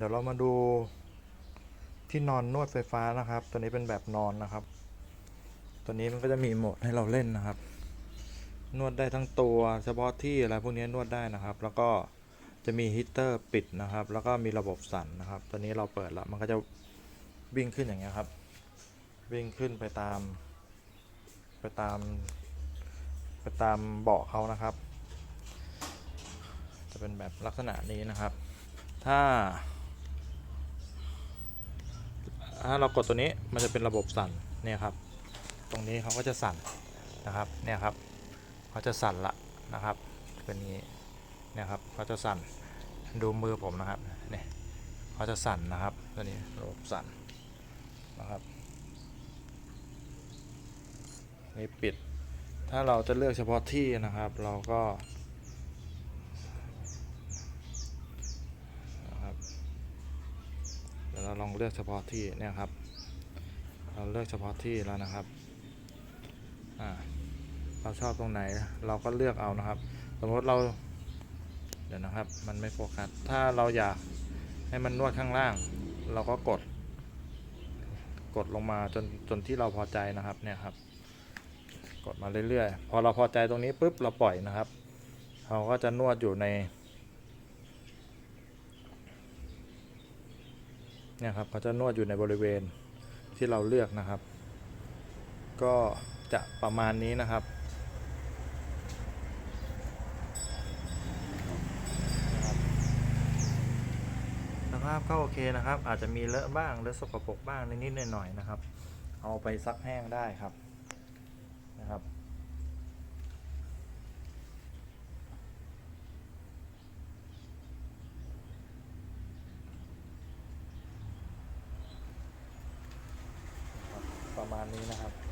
เดี๋ยวเรามาดูที่นอนนวดไฟฟ้านะครับ ตัวนี้เป็นแบบนอนนะครับ ตัวนี้มันก็จะมีโหมดให้เราเล่นนะครับ นวดได้ทั้งตัวเฉพาะที่อะไรพวกนี้นวดได้นะครับ แล้วก็จะมีฮีเตอร์ปิดนะครับ แล้วก็มีระบบสั่นนะครับ ตัวนี้เราเปิดแล้วมันก็จะวิ่งขึ้นอย่างเงี้ยครับ วิ่งขึ้นไปตาม ไปตาม ไปตามเบาะเขานะครับ จะเป็นแบบลักษณะนี้นะครับ ถ้า ถ้าเรากดตัวนี้มันจะเป็นระบบสั่นเนี่ยครับ ตรงนี้เขาก็จะสั่นนะครับเนี่ยครับเขาจะสั่นละนะครับเป็นนี้เนี่ยครับเขาจะสั่นดูมือผมนะครับเนี่ยเขาจะสั่นนะครับตัวนี้ระบบสั่นนะครับนี่ปิด ถ้าเราจะเลือกเฉพาะที่นะครับ เราก็นะครับเดี๋ยวเรา ลองเลือกเฉพาะที่เนี่ยครับ เราเลือกเฉพาะที่แล้วนะครับอ่าเราชอบตรงไหนเราก็เลือกเอานะครับ สมมติเราเดี๋ยวนะครับ มันไม่โฟกัสถ้าเราอยากให้มันนวดข้างล่าง เราก็กด กดลงมาจนจนที่เราพอใจนะครับเนี่ยครับ กดมาเรื่อยๆ พอเราพอใจตรงนี้ปุ๊บเราปล่อยนะครับเขาก็จะนวดอยู่ใน เนี่ยครับเขาจะนวดอยู่ในบริเวณที่เราเลือกนะครับ ก็จะประมาณนี้นะครับสภาพก็โอเคนะครับ อาจจะมีเลอะบ้างเลอะสกปรกบ้างนิดๆหน่อยๆนะครับ เอาไปซักแห้งได้ครับนะครับ ประมาณนี้นะครับ